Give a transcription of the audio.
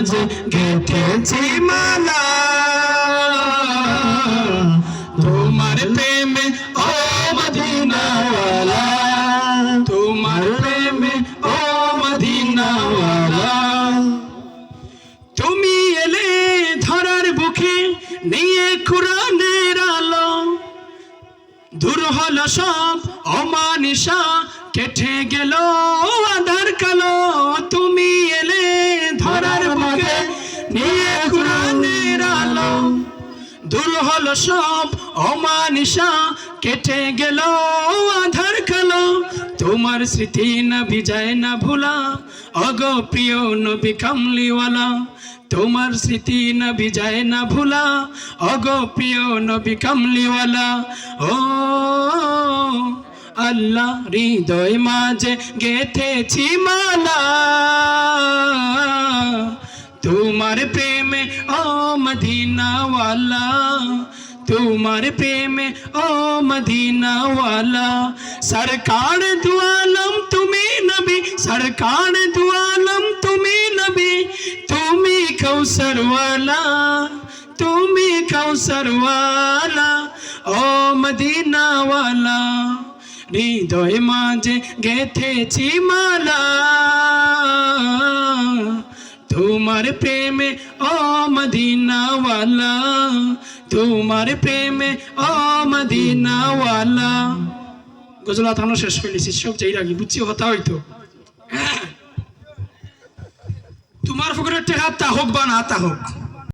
মাঝে গেথেছি মালা। তোমার প্রেমে ও মদিনাওয়ালা। তোমার প্রেমে ও মদিনাওয়ালা। তুমি এলে ধরার বুকে নিয়ে কোরআনের আলো। দূর হলো সব অমানিসা, কেটে গেল আধার বুকে নিয়ে কোরআনের আলো। দূর হলো সব অমানিসা, কেটে গেল আধার কালো তোমার স্মৃতি না বিজয় না ভোলা, অগ প্রিয় নবী কামলিওয়ালা। তোমার স্মৃতি না বিজয় না ভোলা, অগ প্রিয় নবী কামলিওয়ালা। ও আল্লাহ হৃদয় মাঝে গেথেছি মালা। তোমার প্রেমে ও মদিনাওয়ালা তোমার প্রেমে ও মদিনাওয়ালা সরকার দুয়ালম তুমি নবী সরকার দুয়ালম তুমি নবী তুমি কৌসরওয়ালা তুমি কৌসরওয়ালা ও মদিনাওয়ালা হৃদয় মাঝে গেথেছি মালা তোমার প্রেমে ও মদিনাওয়ালা তোমার প্রেমে ও মদিনাওয়ালা গুজরাত আমরা শেষ নিছি সব চাই রাখি, বুঝছি কথা হইতো তোমার ফকরের টেকা তা হোক বা না তা হোক।